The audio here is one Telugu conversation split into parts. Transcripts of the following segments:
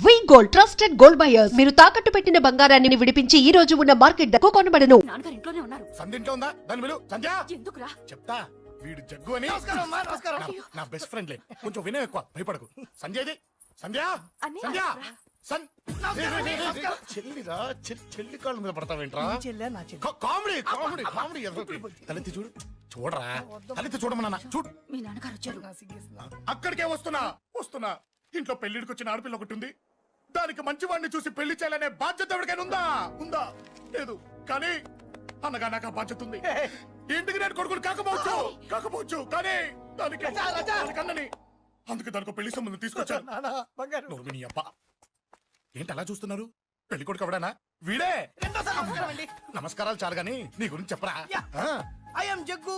V gold trusted gold buyers మీరు తాకట్టు పెట్టిన బంగారాన్ని విడిపించి ఈ రోజు ఉన్న మార్కెట్ ధరకు కొనబడను. నాన్నగారు ఇంట్లోనే ఉన్నారు. సంధింట్లో ఉందా? దాని విలు సంధ్య? ఎందుకురా? చెప్తా. వీడు జగ్గు అని. నమస్కారం అమ్మా, నమస్కారం. నా- నా బెస్ట్ ఫ్రెండ్లే కొంచెం వినయం ఎక్కువ. భయపడకు. సంధ్యది? సంధ్య? అన్నయ్య. సన్. చెల్లిరా చెల్లి చెల్లి కాళ్ళ మీద పడతావేంట్రా? నీ చెల్లె, నా చెల్లె. కా- కామెడీ కామెడీ కామెడీ ఎదరొకటి. తలెత్తి చూడు. చూడరా? తలెత్తి చూడమన్నా చూడు. మీ నాన్నగారు వచ్చారు. నా సిగ్గేసింది. అక్కడికే వస్తున్నా. వస్తున్నా. ఇంట్లో పెళ్ళిడికి వచ్చిన ఆడపిల్ల ఒకటి ఉంది. దానికి మంచి వాడిని చూసి పెళ్ళి చేయాలనే బాధ్యత ఎవరికైనా ఉందా? ఉందా? లేదు. కానీ అన్నగా నాకు ఆ బాధ్యత ఉంది. ఇంటికి నేను కొడుకుని కాకపోవచ్చు? కాకపోవచ్చు. కానీ దానికి. దానికి అన్నని. అందుకే దానికి పెళ్ళి సంబంధం తీసుకొచ్చాను నాన్న, బంగారు. నోర్మి నీ అబ్బా. ఏంటి అలా చూస్తున్నారు? పెళ్ళి కొడుకు ఎవడానా? వీడే. నమస్కారాలు చాలు గాని నీ గురించి చెప్పరా? Am Jaggu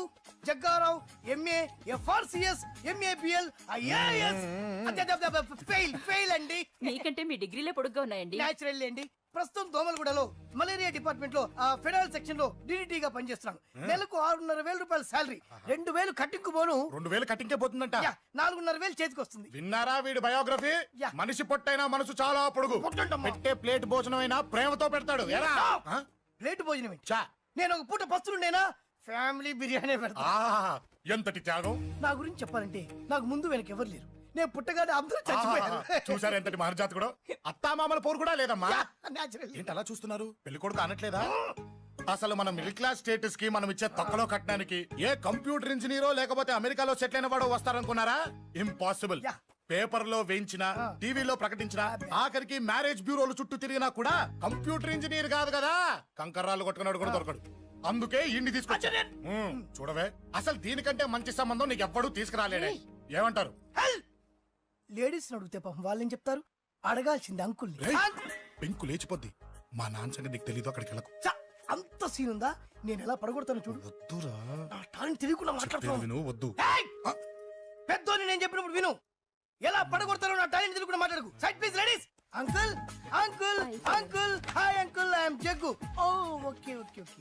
Jaggarao MA FRCS MABL IAS fail fail అండి. మీకంటే మీ డిగ్రీలే పొడుగ్గా ఉన్నాయండి. న్యాచురల్ అండి. ప్రస్తుతం దోమలగూడలో మలేరియా డిపార్ట్మెంట్లో ఆ ఫెడరల్ సెక్షన్లో DDT గా పనిచేస్తున్నాను. నెలకు ఆరున్నర వేల రూపాయల శాలరీ. రెండు వేలు కట్టింకు పోను. రెండు వేలు కట్టింకే పోతుందంట. నాలుగున్నర వేలు చేతికి వస్తుంది. విన్నారా వీడి బయోగ్రఫీ? యా. మనిషి పొట్టైనా మనసు చాలా పొడుగు. పెట్టే ప్లేట్ భోజనం అయినా ప్రేమతో పెడతాడు? ప్లేట్ భోజనం ఏంటి? చా. నేను ఒక పూట పస్తులుండేనా? ఫ్యామిలీ బిర్యానీ పెడతా. ఆ, ఎంతటి త్యాగం? నా గురించి చెప్పాలంటే నాకు ముందు వెనక ఎవరు లేరు. నేను పుట్టగానే అందరూ చచ్చిపోయారు. చూసారా ఎంతటి మహర్జాత్ కూడా? అత్తామామల పోరు కూడా లేదమ్మా. ఏంటి అలా చూస్తున్నారు? పెళ్ళి కొడుకు అనట్లేదా? అసలు మన మిడిల్ క్లాస్ స్టేటస్కి మనం ఇచ్చే తక్కువలో కట్టడానికి ఏ కంప్యూటర్ ఇంజనీరో లేకపోతే అమెరికాలో సెటిల్ అయిన వాడు వస్తారనుకున్నారా? ఇంపాసిబుల్. పేపర్లో వేయించిన. టీవీలో ప్రకటించిన ఆఖరికి మ్యారేజ్ బ్యూరోలు చుట్టూ తిరిగినా కూడా కంప్యూటర్ ఇంజనీర్ కాదు కదా? కంకర్రాలు కొట్టుకున్నాడు కూడా దొరకడు. అందుకే ఇండి తీసుకొచ్చా. ఉమ్, చూడవే. అసలు దీనికంటే మంచి సంబంధం నీకు ఎవ్వడూ తీసుకురాలేడే ఏమంటారు? లేడీస్ అడిగితే పాపం వాళ్ళేం చెప్తారు? అడగాల్సింది అంకుల్ని. రేయ్, పెంకు లేచిపోద్ది. మా నాన్న సంగతి నీకు తెలీదు అక్కడికి వెళ్ళకు. చ, అంత సీన్ ఉందా? నేను ఎలా పడగొడతాను చూడు. వద్దురా. నా టాలెంట్ తెలియకుండా మాట్లాడుతున్నాను విను వద్దు. ఏయ్! పెద్దోని నేను చెప్పినప్పుడు విను. ఎలా పడగొడతారో నా టాలెంట్ తెలియకుండా మాట్లాడకు. Side please ladies uncle uncle uncle hi uncle I'm Jaggu oh okay okay okay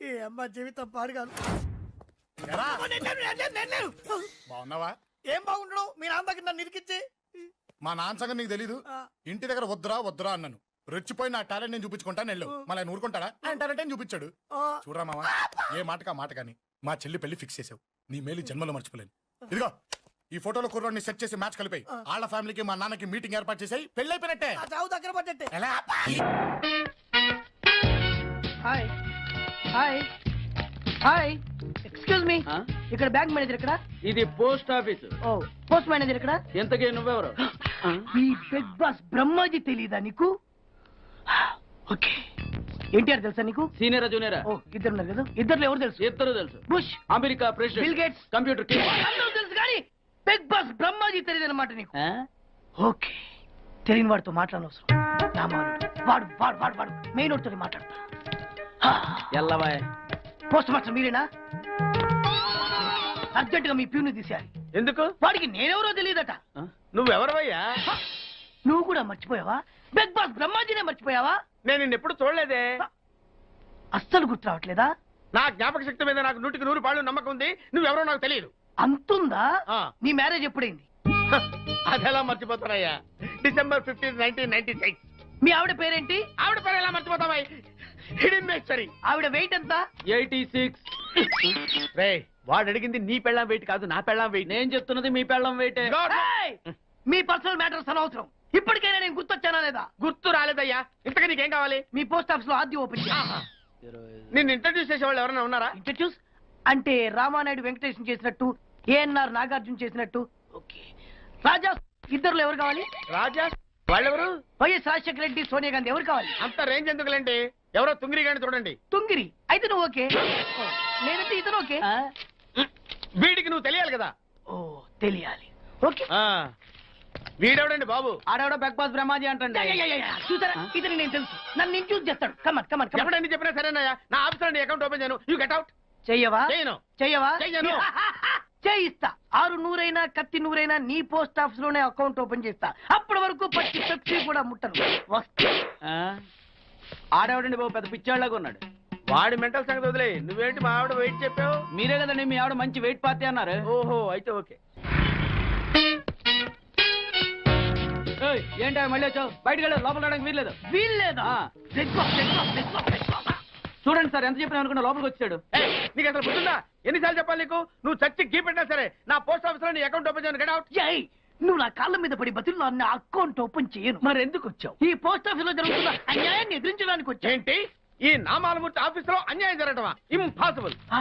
ఈ అమ్మ జీవితం పాడుగాను ఎరా. బాగున్నావా? ఏం బాగుండడం? మీ నాన్న దగ్గర నన్ను ఇరికిచ్చి. మా నాన్న సంగతి నీకు తెలీదు. ఆ, ఇంటి దగ్గర వద్దురా వద్దురా అన్నాను. రెచ్చిపోయి నా టాలెంట్ నేను చూపించుకుంటాను వెళ్ళు మళ్ళీ ఆయన ఊరుకుంటాడా? ఆయన టాలెంట్ ఏం చూపించాడు? ఆ, చూడరా మావా ఏ మాటకా మాట కానీ మా చెల్లి పెళ్ళి ఫిక్స్ చేసావు. నీ మేలు జన్మలో మర్చిపోలేను. ఇదిగో ఈ ఫోటోలో కుర్రోడిని సెట్ చేసి మ్యాచ్ కలిపాయి. వాళ్ళ ఫ్యామిలీకి మా నాన్నకి మీటింగ్ ఏర్పాటు చేసాయి. పెళ్ళి అయిపోయినట్టే ఆ చావు దగ్గర పడ్డట్టే. ఎలా? Hi. Hi hi excuse me ఇక్కడ బ్యాంక్ మేనేజర్ ఇక్కడ ఇది post office. Oh post manager ఇక్కడ ఎంతకీ నువ్వెవరు? ఈ బిగ్ బాస్ బ్రహ్మాజీ తెలీదా నీకు? ఓకే. ఎన్టీఆర్ తెలుసా నీకు? సీనియరా జూనియరా? ఓ ఇద్దరు ఉన్నారు కదా. ఇద్దరు ఎవరు తెలుసు? ఇద్దరు తెలుసు. Bush. America Bill president Gates. Computer king అందరూ తెలుసు కానీ బిగ్ బాస్ బ్రహ్మాజీ తెలియదు అనమాట నీకు ఓకే. తెలియని వాడితో మాట్లాడనవసరం. రామానుడు వాడు వాడు వాడు వాడు. మెయిన్ వాడితో మాట్లాడతా. ఎల్లవాయ్ పోస్ట్ మాస్టర్ మీరేనా? అర్జెంట్గా మీ ప్యూని తీసేయాలి. ఎందుకు? వాడికి నేనెవరో తెలియదట. నువ్వెవరవయ్యా? నువ్వు కూడా మర్చిపోయావా? బిగ్ బాస్ బ్రహ్మాజీనే మర్చిపోయావా? నేను నిన్నెప్పుడు చూడలేదే. అస్సలు గుర్తు రావట్లేదా? నా జ్ఞాపక శక్తి మీద నాకు నూటికి నూరు పాళ్ళు నమ్మకం ఉంది. నువ్వెవరో నాకు తెలియదు. అంతుందా. నీ మ్యారేజ్ ఎప్పుడైంది? అదెలా మర్చిపోతానయ్యా? December fifteen nineteen ninety six. మీ ఆవిడ పేరేంటి? ఆవిడ పేరు ఎలా మర్చిపోతావా హిడెన్ మేస్టరీ ఆవిడ వెయిట్ ఎంత? Eighty six. రే వాడు అడిగింది నీ పెళ్ళం వెయిట్ కాదు నా పెళ్ళం వెయిట్ నేను చెప్తున్నది మీ పెళ్ళం వెయిట్! మీ పర్సనల్ మ్యాటర్స్ అనవసరం. ఇప్పటికైనా నేను గుర్తొచ్చానా లేదా? గుర్తు రాలేదయ్యా. ఇంతగా నీకేం కావాలి? మీ పోస్ట్ ఆఫీస్లో ఆద్యం ఓపెన్ నిన్ను ఇంట్రడ్యూస్ చేసే వాళ్ళు ఎవరైనా ఉన్నారా? ఇంట్రడ్యూస్ అంటే రామానాయుడు వెంకటేశం చేసినట్టు ఏఎన్ఆర్ నాగార్జున చేసినట్టు. ఓకే. రాజా ఇద్దరులో ఎవరు కావాలి? రాజా వాళ్ళెవరు? వైఎస్ రాజశేఖర రెడ్డి సోనియా గాంధీ ఎవరు కావాలి? అంత రేంజ్ ఎందుకులేండి? ఎవరో తుంగిరి గాని చూడండి. తుంగిరి. అయితే నువ్వు ఓకే? నేనైతే ఇతను ఓకే. వీడికి నువ్వు తెలియాలి కదా. ఓ తెలియాలి. ఓకే. ఆ. వీడెవడండి బాబు? ఆడవిడ బిగ్ బాస్ బ్రహ్మాజీ అంటే చూసారా? ఇతని నేను తెలుసు. నన్ను నేను చూసి చేస్తాడు. కమన్ కమన్ ఎప్పుడని చెప్పినా సరేనయ్యా? నా ఆఫీస్లో అకౌంట్ ఓపెన్ చేయను. యూ గెట్ అవుట్ చెయ్యవా? చేయను. చెయ్యవా? చెయ్యను. చేయిస్తా. ఆరు నూరైనా కత్తి నూరైనా నీ పోస్ట్ ఆఫీస్లోనే అకౌంట్ ఓపెన్ చేస్తా. అప్పటి వరకు పచ్చి పెప్సీ కూడా ముట్టను. వస్తా. ఆడేవాడండి బాబు? పెద్ద పిచ్చాళ్ళగా ఉన్నాడు. వాడి మెంటల్ సంగతి వదిలే నువ్వేంటి మా ఆవిడ వెయిట్ చెప్పావు? మీరే కదండి మీ ఆవిడ మంచి వెయిట్ పార్టీ అన్నారు. ఓహో అయితే ఓకే. ఏంటా మళ్ళీ వచ్చావు? బయటకు వెళ్ళి లోపల రావడానికి వీల్లేదు. వీల్లేదా. చూడండి సార్ ఎంత చెప్పినా అనుకున్నా లోపలికి వచ్చాడు నీకు అసలు గుర్తుందా ఎన్నిసార్లు చెప్పాలి నీకు నువ్వు చచ్చి గీ పెట్టినా సరే నా పోస్ట్ ఆఫీస్లో నీ అకౌంట్ ఓపెన్ చేయను అవుట్ ఏయ్, నువ్వు నా కాళ్ళ మీద పడి బతులు నా అకౌంట్ ఓపెన్ చేయను మరి ఎందుకు వచ్చావు ఈ పోస్ట్ ఆఫీస్లో జరుగుతున్న అన్యాయాన్ని ఎదిరించడానికి వచ్చా ఏంటి ఈ నామాలమూర్తి ఆఫీస్లో అన్యాయం జరగటమా ఇంపాసిబుల్ ఆ,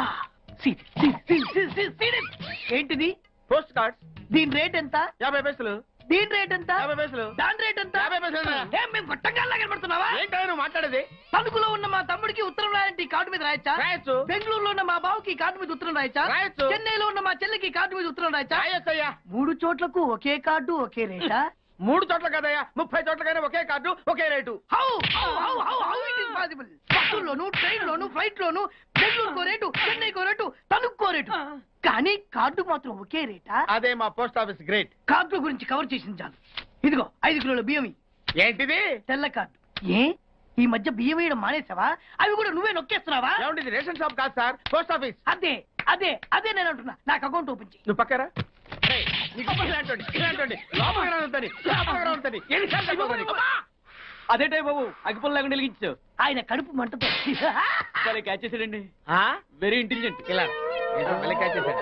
సీ- సీ- సీ- సీ- సీ- సీ- ఏంటిది పోస్ట్ కార్డ్ దీని రేట్ ఎంత యాభై పైసలు దీని రేట్ ఎంత? యాభై పైసలు. దాని రేట్ ఎంత? యాభై పైసలు. ఏం మేము గొట్టంగా కనబడుతున్నావా ఏంటో నువ్వు మాట్లాడేది. తణుకులో ఉన్న మా తమ్ముడికి ఉత్తరం రాయంటే కార్డు మీద రాయచ్చా? రాయొచ్చు. బెంగళూరులో ఉన్న మా బావుకి కార్డు మీద ఉత్తరం రాయచ్చా? రాయొచ్చు. చెన్నైలో ఉన్న మా చెల్లికి కార్డు మీద ఉత్తరం రాయచ్చా? రాయొచ్చయ్యా. మూడు చోట్లకు ఒకే కార్డు ఒకే రేటా? మూడు చోట్ల కదయ్యా ముప్పై చోట్లకైనా ఒకే card okay rate. How how how how how it is possible బస్సుల్లోను train లోను ఫ్లైట్ లోను బెంగళూరుకో రేటు చెన్నైకో రేటు తణుక్కో రేటు. కానీ కార్డు మాత్రం ఒకే రేటా? అదే మా పోస్ట్ ఆఫీస్ గ్రేట్. కార్డు గురించి కవర్ చేసింది చాలు. ఇదిగో ఐదు కిలోల బియ్యం ఇయ్యి. ఏంటిది? తెల్ల కార్డు. ఏ? ఈ మధ్య బియ్యం వేయడం మానేసావా అవి కూడా నువ్వే నొక్కేస్తున్నావా? రేషన్ షాప్ కాదు సార్ పోస్ట్ ఆఫీస్. అదే అదే అదే నేను అంటున్నా. నాకు అకౌంట్ ఓపెన్ చేయి. నువ్వు పక్కరా. అదేటే బాబు అగ్గిపుల్ లేకుండా వెలిగించు. ఆయన కడుపు మంటతో. క్యాచ్ చేసాడండి వెరీ ఇంటెలిజెంట్ ఇలా catch చేశాడు.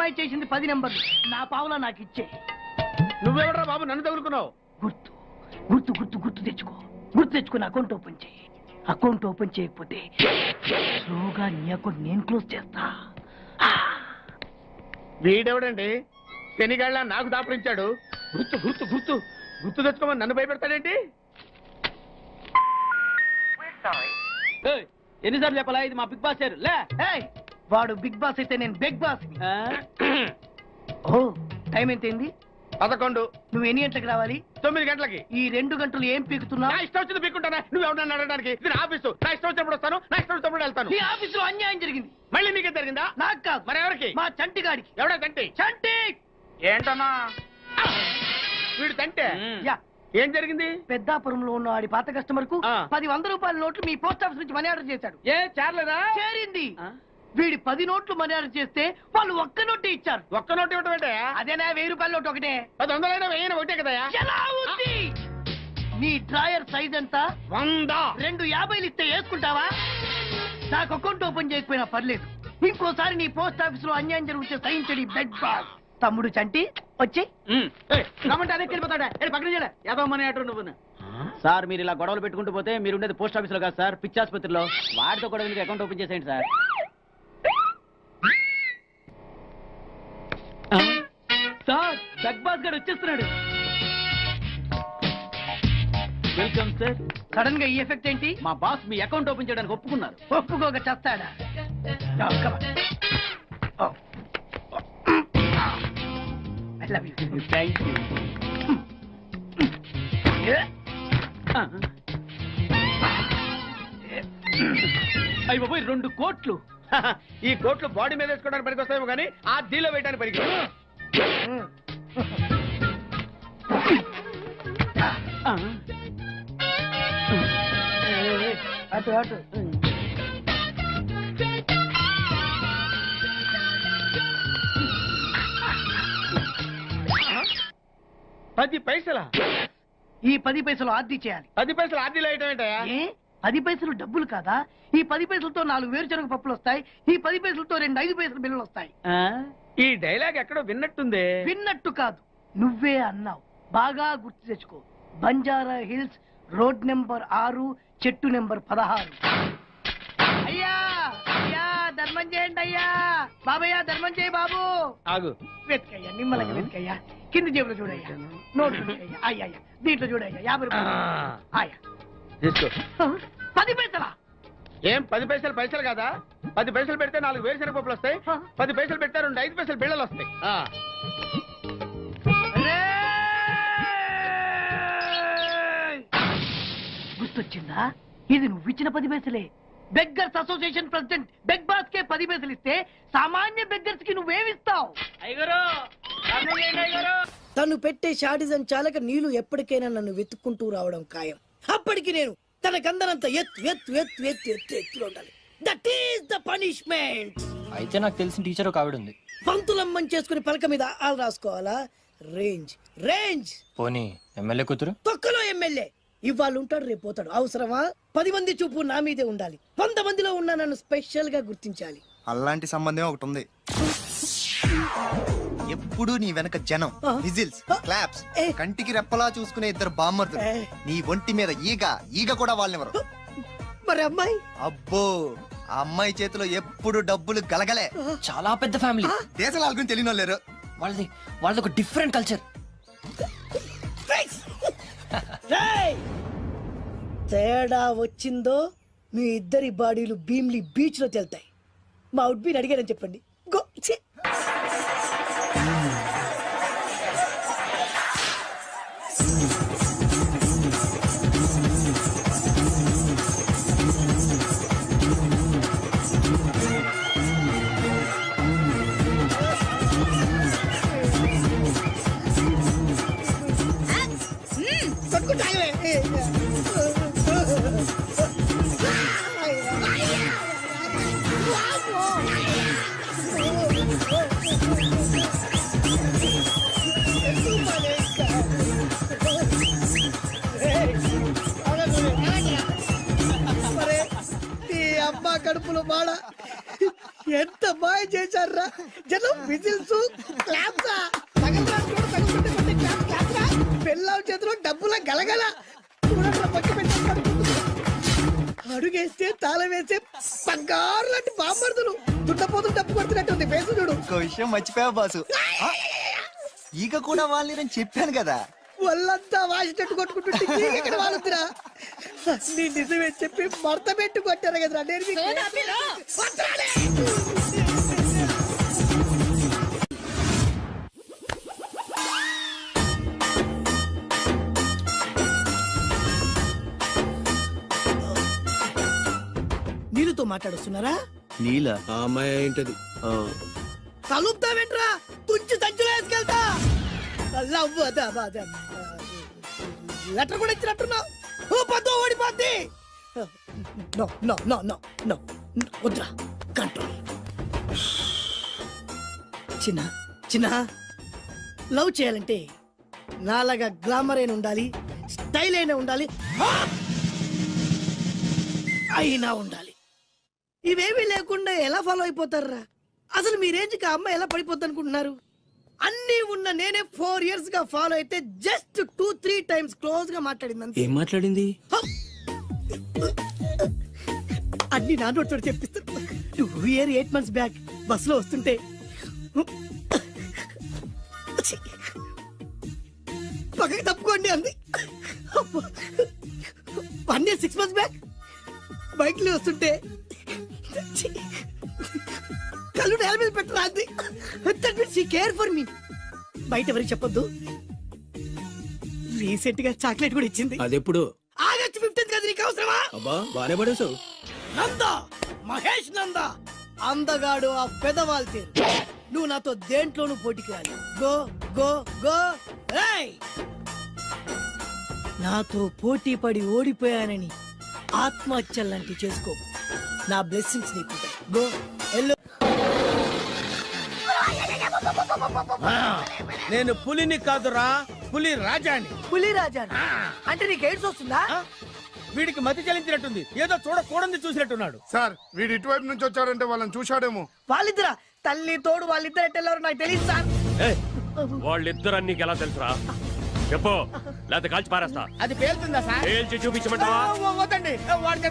చేసింది పది నెంబర్లు. నా పావులా నాకు ఇచ్చే. నువ్వెవడరా బాబు? నన్ను తగులుకున్నావు. గుర్తు. గుర్తు గుర్తు గుర్తు తెచ్చుకో. గుర్తు తెచ్చుకుని అకౌంట్ ఓపెన్ చేయి. అకౌంట్ ఓపెన్ చేయకపోతే స్లోగా నీ అకౌంట్ నేను క్లోజ్ చేస్తా. వీడెవడండి? శనిగాళ్ళ నాకు దాపరించాడు. గుర్తు గుర్తు గుర్తు. గుర్తు తెచ్చుకోమని నన్ను భయపెడతాడేంటి? ఏయ్, ఎన్నిసార్లు చెప్పాలా? ఇది మా బిగ్ బాస్ సార్ లే ఏయ్, వాడు బిగ్ బాస్ అయితే నేను బిగ్ బాస్? ఓ టైం ఎంతైంది? పదకొండు. నువ్వు ఎన్ని గంటలకు రావాలి? తొమ్మిది గంటలకి. ఈ రెండు గంటలు ఏం పీకుతున్నావు నా ఇష్టం వచ్చింది పీక్కుంటానా. నువ్వు ఎవరన్నా అడగడానికి? ఇది నా ఆఫీసు. నా ఇష్టం వచ్చినప్పుడు వస్తాను నా ఇష్టం వచ్చినప్పుడు వెళ్తాను. నీ ఆఫీసులో అన్యాయం జరిగింది. మళ్ళీ మీకే జరిగిందా? నాకు కాదు. మరి ఎవరికి? మా చంటి గాడికి. ఎవడా తంటి చంటి! ఏంటన్నా? వీడు తంటే యా. ఏం జరిగింది? పెద్దాపురంలో ఉన్న వాడి పాత కస్టమర్కు ఆ. పది వంద రూపాయల నోట్లు మీ పోస్ట్ ఆఫీస్ నుంచి మనీ ఆర్డర్ చేశాడు. ఏ చేరలేదా? చేరింది? వీడి పది నోట్లు మనీ ఆర్డర్ చేస్తే వాళ్ళు ఒక్క నోటే ఇచ్చారు. ఒక్క నోటు ఇవ్వటం ఏంటే అదేనా వెయ్యి రూపాయల నోట్ ఒకటే? పది వందలైనా వెయ్యిన ఒకటే కదా ఎలా ఉంది నీ డ్రాయర్ సైజ్ ఎంత? వంద. రెండు యాభైలు ఇస్తే వేసుకుంటావా? నాకు అకౌంట్ ఓపెన్ చేయకపోయినా పర్లేదు. ఇంకోసారి నీ పోస్ట్ ఆఫీస్లో అన్యాయం జరిగితే సహించడి బెడ్ బాస్ తమ్ముడు చంటి వచ్చి. రమ్మంటే అదే వెళ్ళిపోతాడా? పక్కన చేయలే? యాదవ్ మనీ అటు నువ్వు సార్ మీరు ఇలా గొడవలు పెట్టుకుంటూ పోతే మీరు ఉండేది పోస్ట్ ఆఫీస్లో కాదు సార్ పిచ్చి ఆసుపత్రిలో. వాడితో కూడా మీకు అకౌంట్ ఓపెన్ చేసేయండి సార్? సార్ బిగ్ బాస్ గారు వచ్చేస్తున్నాడు. Welcome sir. సడన్గా ఈ ఎఫెక్ట్ ఏంటి? మా బాస్ మీ అకౌంట్ ఓపెన్ చేయడానికి ఒప్పుకున్నారు. ఒప్పుకోక చస్తాడా. Oh. Thank you Yeah. అయ్యి బాబోయ్ రెండు కోట్లు. ఈ కోట్లు బాడీ మీద వేసుకోవడానికి పనికి వస్తాయేమో కానీ ఆ దీలో వేయడానికి పనికి అటు అటు పది పైసల? ఈ పది పైసలు ఆర్ది చేయాలి పది పైసలు ఆ దీలో వేయటం ఏంటయ్యా? ఏ? పది పైసలు డబ్బులు కాదా? ఈ పది పైసలతో నాలుగు వేరుశనగ పప్పులు వస్తాయి. ఈ పది పైసలతో రెండు ఐదు పైసలు బిల్లులు వస్తాయి. ఈ డైలాగ్ ఎక్కడో విన్నట్టుంది. విన్నట్టు కాదు. నువ్వే అన్నావు. బాగా గుర్తు తెచ్చుకో. బంజారా హిల్స్ రోడ్ నెంబర్ ఆరు చెట్టు నెంబర్ పదహారు. అయ్యా అయ్యా ధర్మం చేయండి అయ్యా. బాబయ్యా ధర్మం చేయి బాబు. ఆగు. వెతికయ్యా నిమ్మలంగా వెతికయ్యా. కింది జేబులో చూడయ్యా. నోట్ అయ్యా అయ్యా దీంట్లో చూడయ్యా. యాభై రూపాయలు. తీసుకో. పది పైసలా? ఏం పది పైసలు పైసలు కదా? పది పైసలు పెడితే నాలుగు వేరుశనగ పప్పులు వస్తాయి. పది పైసలు పెడితే రెండు ఐదు పైసలు బిళ్ళలు వస్తాయి. ఆ. గుర్తొచ్చిందా? ఇది నువ్వు ఇచ్చిన పది పైసలే. Beggars association president beg boss కే పది పైసలు ఇస్తే సామాన్య బెగ్గర్స్కి నువ్వేమిస్తావు తను పెట్టే షాడిజం చాలక నీళ్ళు ఎప్పటికైనా నన్ను వెతుక్కుంటూ రావడం ఖాయం. అప్పటికి నేను తనకందనంత ఎత్తు ఎత్తు ఎత్తు ఎత్తు ఎత్తు ఎత్తులో ఉండాలి. దట్ ఈస్ ద పనిష్మెంట్ అయితే నాకు తెలిసిన టీచర్ ఒక ఆవిడ ఉంది. పంతులమ్మని చేసుకుని పలక మీద ఆలు రాసుకోవాలా? రేంజ్ రేంజ్ పోనీ ఎమ్మెల్యే కూతురు? తొక్కలో ఎమ్మెల్యే. ఇవాళ ఉంటాడు రేపు పోతాడు. అవసరమా? పది మంది చూపు నా మీదే ఉండాలి. వంద మందిలో ఉన్న నన్ను స్పెషల్గా గుర్తించాలి. అలాంటి సంబంధం ఒకటి ఉంది. ఎప్పుడు నీ వెనక జనం. విజిల్స్ క్లాప్స్ ఏ. కంటికి రెప్పలా చూసుకునే ఇద్దరు బామ్మర్దులు. నీ ఒంటి మీద ఈగ ఈగ కూడా వాళ్ళెవరు? మరి అమ్మాయి? అబ్బో ఆ అమ్మాయి చేతిలో ఎప్పుడు డబ్బులు గలగలే. చాలా పెద్ద ఫ్యామిలీ. దేశాల గురించి తెలియని లేరు. వాళ్ళది వాళ్ళది ఒక డిఫరెంట్ కల్చర్! తేడా వచ్చిందో మీ ఇద్దరి బాడీలు భీమ్లీ బీచ్లో తేలుతాయి. మా అవుట్ బీన్ అడిగారని చెప్పండి. అమ్మ కడుపులో బాడ ఎంత బాయ్ చేశారా జనం విజిల్స్ క్లాప్సా. పెళ్ళాం చేతిలో డబ్బుల గలగల. అడుగేస్తే తాళం వేస్తే బంగారు లాంటి బామ్మర్దులు. దుట్టపోతులు డప్పు కొడుతున్నట్టు ఉంది ఫేసు చూడు. ఇంకో విషయం మర్చిపోయావు బాసు. ఈగ కూడా వాళ్ళని నేను చెప్పాను కదా. వాళ్ళంతా వాసినట్టు కొట్టుకుంటుంటే ఇక్కడ వాళ్ళుతురా నీ నిజమే చెప్పి మడత పెట్టి కొట్టారు కదరా. నేను మీకు- నీళ్ళతో మాట్లాడుస్తున్నారా? నీల? ఆ అమ్మాయి ఏంటది? కలుపుతావేంట్రా తుంచి సంచులో వేసుకెళ్తా. లెటర్ కూడా ఇచ్చినట్టున్నావు. ఓ పద్దు ఓడిపోద్ది. No no no no no. వద్దురా. కంట్రోల్. చిన్న చిన్న. లవ్ చేయాలంటే నాలాగా గ్లామర్ అయిన ఉండాలి స్టైల్ అయినా ఉండాలి. అయినా ఉండాలి. ఇవేమీ లేకుండా ఎలా ఫాలో అయిపోతారా అసలు మీ రేంజ్కి ఆ అమ్మాయి ఎలా పడిపోద్ది అనుకుంటున్నారు అన్ని ఉన్న నేనే ఫోర్ ఇయర్స్గా ఫాలో అయితే జస్ట్ టూ త్రీ టైమ్స్ క్లోజ్గా మాట్లాడింది అంతే. ఏం మాట్లాడింది? అన్ని నా నోటితో చెప్పిస్తాను two year eight months back బస్లో వస్తుంటే. పక్కకి తప్పుకోండి అంది. One year six months back బైక్లో వస్తుంటే. కళ్ళు నేల మీద పెట్టరా అంది? That means she care for me బయట ఎవరికి చెప్పొద్దు. రీసెంట్గా చాక్లెట్ కూడా ఇచ్చింది. అదెప్పుడు? ఆగచ్చు ఫిఫ్టీన్త్ కదా నీకు అవసరమా? అబ్బా బానే పడేసావు నంద మహేష్ నంద అందగాడు ఆ పెదవాల్ తీరు. నువ్వు నాతో దేంట్లోనూ పోటీకి రాలి గో గో గో ఏయ్! నాతో పోటీ పడి ఓడిపోయానని ఆత్మహత్యలాంటి చేసుకో నా బ్లెస్సింగ్స్ నీకు. గో ఎల్లో నేను పులిని కాదురా పులి రాజాని. పులిరాజా అంటే నీకు ఎయిడ్స్ వస్తుందా? వీడికి మతి చలించినట్టుంది ఏదో చూడకూడదు చూసినట్టున్నాడు. సార్ వీడు ఇటువైపు నుంచి వచ్చాడంటే వాళ్ళని చూశాడేమో. వాళ్ళిద్దరా? తల్లి తోడు వాళ్ళిద్దరు ఎట్టెళ్ళారు నాకు తెలియదు సార్. వాళ్ళిద్దరు నీకు ఎలా తెలుసురా? చెప్పు. లేకపోతే కాల్చి పారేస్తా. అది పేలుతుందా సార్? తేల్చి చూపించమంటావా? వద్దండి.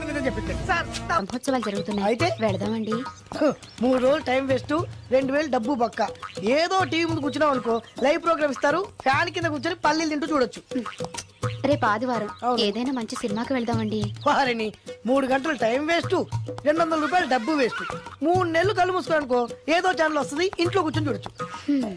నిజం చెప్పించండి. సార్ బ్రహ్మోత్సవాలు జరుగుతున్నాయి. అయితే? వెళదామండి. మూడు రోజులు టైం వేస్ట్ రెండు వేలు డబ్బు బక్క. ఏదో టీవీ ముందు కూర్చున్నాం అనుకో లైవ్ ప్రోగ్రామ్ ఇస్తారు ఫ్యాన్ కింద కూర్చొని పల్లీలు తింటూ చూడొచ్చు. రేపు ఆదివారం. అవును. ఏదైనా మంచి సినిమాకి వెళ్దామండి. వారిని మూడు గంటలు టైం వేస్ట్ రెండు వందల రూపాయలు డబ్బు వేస్ట్. మూడు నెలలు కళ్ళు మూసుకో అనుకో ఏదో ఛానల్ వస్తుంది ఇంట్లో కూర్చొని చూడొచ్చు. హ్మ్.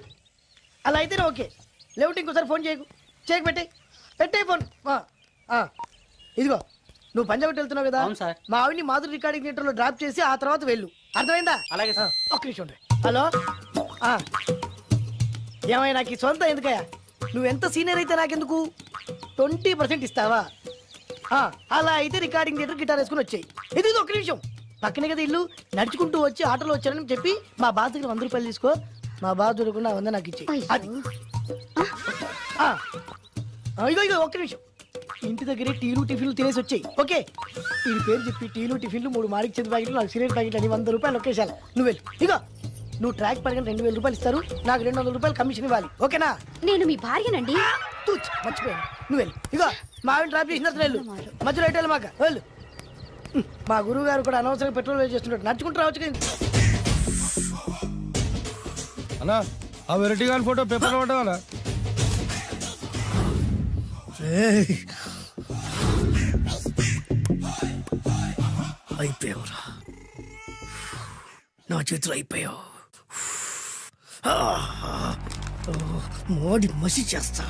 అలా అయితేనే ఓకే. లేవుంటే ఇంకోసారి ఫోన్ చేయకు. చేయకు పెట్టే. పెట్టే ఫోన్. ఇదిగో నువ్వు పంజాబ్ వెళ్తున్నావు కదా? అవును సార్. మా ఆవిడ్ని మాధురి రికార్డింగ్ థియేటర్లో డ్రాప్ చేసి ఆ తర్వాత వెళ్ళు. అర్థమైందా? అలాగే సార్. ఆ, ఒక్క నిమిషం. హలో? ఆ. ఏమైనా నాకు ఈ సొంత ఎందుకయ్యా? నువ్వు ఎంత సీనియర్ అయితే నాకెందుకు? ట్వంటీ పర్సెంట్ ఇస్తావా? అలా అయితే రికార్డింగ్ థియేటర్ గిటార్ వేసుకుని వచ్చాయి. ఇది ఒక్క నిమిషం. పక్కనే కదా ఇల్లు. నడుచుకుంటూ వచ్చి ఆటోలో వచ్చారని చెప్పి మా బాస్ దగ్గర వంద రూపాయలు తీసుకో. మా బాస్ దొరకకుండా వంద నాకు ఇచ్చేయి. అది. ఇగో ఇగో ఒక్క నిమిషం. ఇంటి దగ్గరే టీలు టిఫిన్లు తినేసి వచ్చాయి. ఓకే? ఈ పేరు చెప్పి టీలు టిఫిన్లు మూడు మారికి చేతి ప్యాకెట్లు నాకు సిగరెట్ ప్యాకెట్లు అని వంద రూపాయలు ఒకేసారి. నువ్వు వెళ్ళు. ఇగో నువ్వు ట్రాక్ పడగానే రెండు వేల రూపాయలు ఇస్తారు. నాకు రెండు వందల రూపాయలు కమిషన్ ఇవ్వాలి. ఓకేనా? నేను మీ భార్యనండి. మర్చిపోయాను. నువ్వు వెళ్ళు. ఇగో మా ఆవిడ డ్రాప్ చేసిన వెళ్ళు. మధ్యలో ఎటు మాక వెళ్ళు. మా గురువు గారు కూడా అనవసరంగా పెట్రోల్ వేస్ట్ చేస్తున్నాడు నడుచుకుంటూ రావచ్చు కదా అన్నా ఆ వెరైటీ గారి ఫోటో పేపర్ పడ్డా అయిపోయావురా. నా చేతిలో అయిపోయావు. మోడి మసి చేస్తా.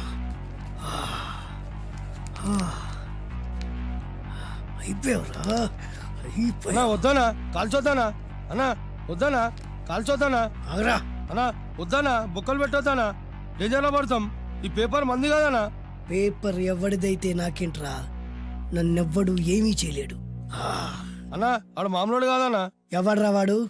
అయిపోయావురా. అయిపోయావు. అన్నా వద్దానా కాల్చొద్దానా అన్నా వద్దానా కాల్చొద్దానా ఆగరా. అన్నా వద్దానా? బుక్కలు పెట్టొద్దానా? డేంజర్లో పడతాం ఈ పేపర్ మంది కదనా? పేపర్ ఎవడిదైతే నాకేంట్రా నన్నెవ్వడు ఏమీ చేయలేడు. అన్నా ఆడ మామూలు కాదన్నా. ఎవడ్రా వాడు?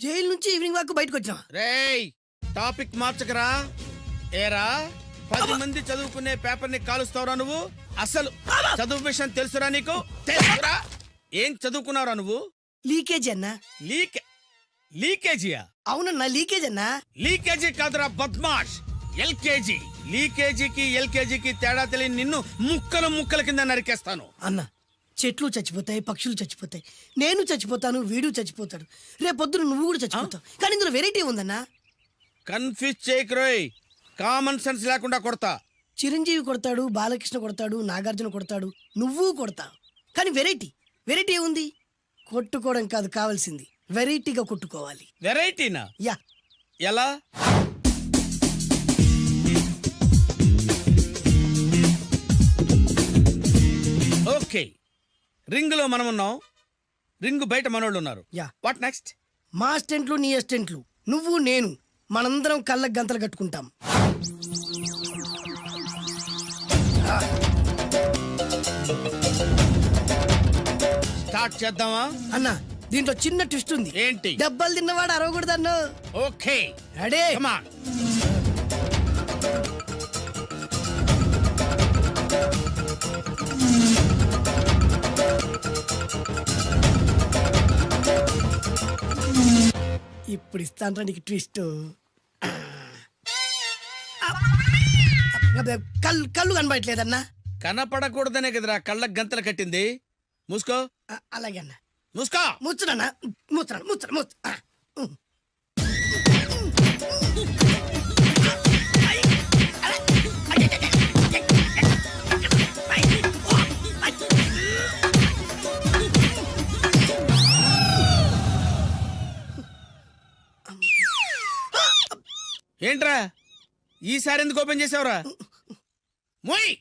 జైలు నుంచి ఈవినింగ్ వాక్ బయటకు వచ్చినా రేయ్ టాపిక్ మార్చకరా? ఏరా పది మంది చదువుకునే పేపర్ని కాలుస్తావురా నువ్వు? అసలు చదువు విషయం తెలుసురా నీకు? తెలుసురా. ఏం చదువుకున్నావురా నువ్వు? లీకేజ్ అన్నా. లీక్ లీకేజీయా? అవునన్నా లీకేజ్ అన్నా. లీకేజీ కాదురా బద్మాష్. ఎల్కేజీ. లీకేజీకి ఎల్కేజీకి తేడా తెలియని నిన్ను ముక్కలు ముక్కల కింద నరికేస్తాను. అన్న. చెట్లు చచ్చిపోతాయి పక్షులు చచ్చిపోతాయి. నేను చచ్చిపోతాను వీడు చచ్చిపోతాడు. రేపొద్దున నువ్వు కూడా చచ్చిపోతావు. కానీ ఇందులో వెరైటీ ఉందన్నా కన్ఫ్యూజ్ చేయకురోయ్ కామన్ సెన్స్ లేకుండా కొడతా. చిరంజీవి కొడతాడు బాలకృష్ణ కొడతాడు నాగార్జున కొడతాడు నువ్వు కొడతావు కానీ వెరైటీ వెరైటీ ఉంది కొట్టుకోవడం కాదు కావాల్సింది. వెరైటీగా కొట్టుకోవాలి. వెరైటీనా యా. ఎలా? ఓకే రింగ్లో మనం ఉన్నాం రింగ్ బయట మనోళ్ళు ఉన్నారు యా. వాట్ నెక్స్ట్ మా అస్టెంట్లు నీ అస్టెంట్లు నువ్వు నేను. మనందరం కళ్ళకు గంతలు కట్టుకుంటాం. స్టార్ట్ చేద్దామా? అన్న దీంట్లో చిన్న ట్విస్ట్ ఉంది. ఏంటి? దెబ్బలు తిన్నవాడు అరవకూడదు అన్న ఓకే రెడీ కమాన్ ఇప్పుడు ఇస్తాను నీకు ట్విస్ట్ కళ్ళు కళ్ళు కనబడట్లేదన్నా? కనపడకూడదనే కదరా కళ్ళకు గంతలు కట్టింది. మూసుకో. అలాగే అన్న. మూసుకో. ముచ్చుడన్నా ముచ్చడు ముచ్చడు ముచ్చు ఏంట్రా? ఈసారి ఎందుకు ఓపెన్ చేసావురా? మోయ్!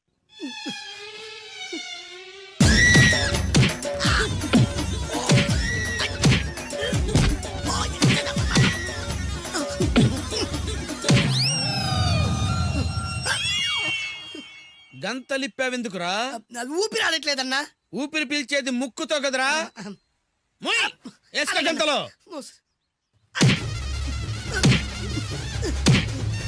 గంతలిప్పావెందుకురా? అది ఊపిరి ఆడట్లేదన్నా. ఊపిరి పీల్చేది ముక్కుతో కదరా? మోయ్! వేసుకో గంతలో. మూసు.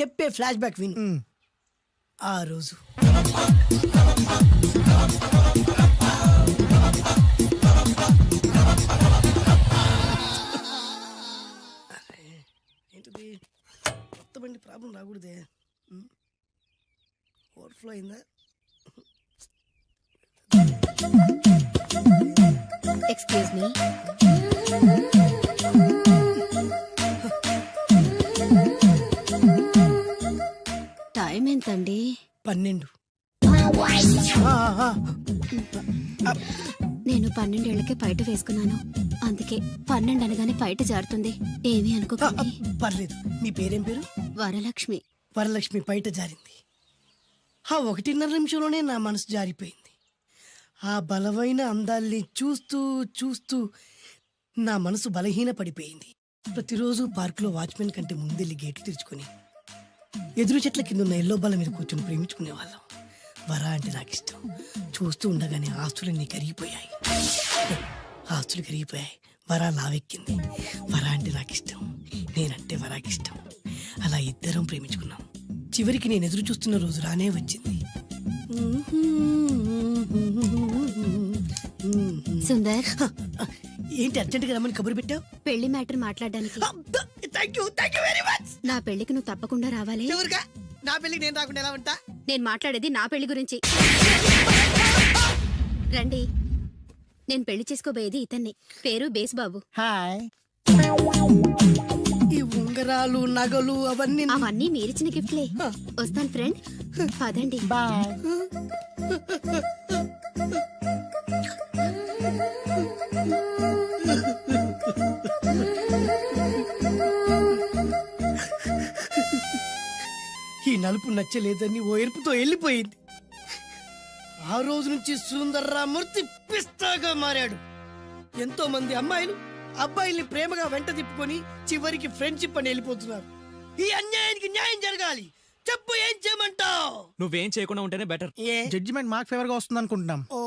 చెప్పే ఫ్లాష్ బ్యాక్ విను ఆ రోజు. ఏంటిది? కొత్త బండి ప్రాబ్లం రాకూడదే. ఓవర్ఫ్లో అయిందా? ఎక్స్క్యూజ్ మీ టైం ఎంతండి పన్నెండు. నేను పన్నెండేళ్ళకే బయట వేసుకున్నాను. అందుకే పన్నెండు అనగానే బయట జారుతుంది. ఏమీ అనుకోకండి. పర్లేదు. మీ పేరేం పేరు? వరలక్ష్మి. వరలక్ష్మి బయట జారింది. ఆ ఒకటిన్నర నిమిషంలోనే నా మనసు జారిపోయింది. ఆ బలమైన అందాల్ని చూస్తూ చూస్తూ నా మనసు బలహీన పడిపోయింది ప్రతిరోజు పార్కులో వాచ్మెన్ కంటే ముందెళ్ళి గేట్లు తెరుచుకొని ఎదురు చెట్ల కింద ఉన్న ఎల్లో బల్ల మీద కూర్చొని ప్రేమించుకునే వాళ్ళం. వరా అంటే నాకు ఇష్టం. చూస్తూ ఉండగానే ఆస్తులన్నీ కరిగిపోయాయి. ఆస్తులు కరిగిపోయాయి. వరా లావెక్కింది వరా అంటే నాకు ఇష్టం. నేనంటే వరాకి ఇష్టం. అలా ఇద్దరం ప్రేమించుకున్నాం. చివరికి నేను ఎదురు చూస్తున్న రోజు రానే వచ్చింది. సుందర్. ఏంటి అర్జెంట్గా రమ్మని కబురు పెట్టావు? పెళ్ళి మ్యాటర్ మాట్లాడడానికి. Thank you thank you very much నా పెళ్ళికి నువ్వు తప్పకుండా రావాలి. ఎవరుగా నా పెళ్ళికి నేను రాకుండా ఎలా ఉంటా? నేను మాట్లాడేది నా పెళ్ళి గురించి. రండి. నేను పెళ్ళి చేసుకోబోయేది ఇతన్ని. పేరు బేస్బాబు. హాయ్ ఈ ఉంగరాలు నగలు అవన్నీ అవన్నీ మీరిచ్చిన గిఫ్ట్లే. వస్తాను ఫ్రెండ్. పదండి. బాయ్ ఈ నలుపు నచ్చలేదని ఓ ఎరుపుతో వెళ్ళిపోయింది. ఆ రోజు నుంచి సుందర్రామూర్తి పిస్తాగా మారాడు. ఎంతో మంది అమ్మాయిలు అబ్బాయిల్ని ప్రేమగా వెంట తిప్పుకొని చివరికి ఫ్రెండ్షిప్ అని వెళ్ళిపోతున్నారు. ఈ అన్యాయానికి న్యాయం జరగాలి. చెప్పు ఏం చేయమంటావు? నువ్వేం చేయకుండా ఉంటేనే బెటర్. ఏ? జడ్జిమెంట్ మాకు ఫేవర్గా వస్తుంది అనుకుంటున్నాం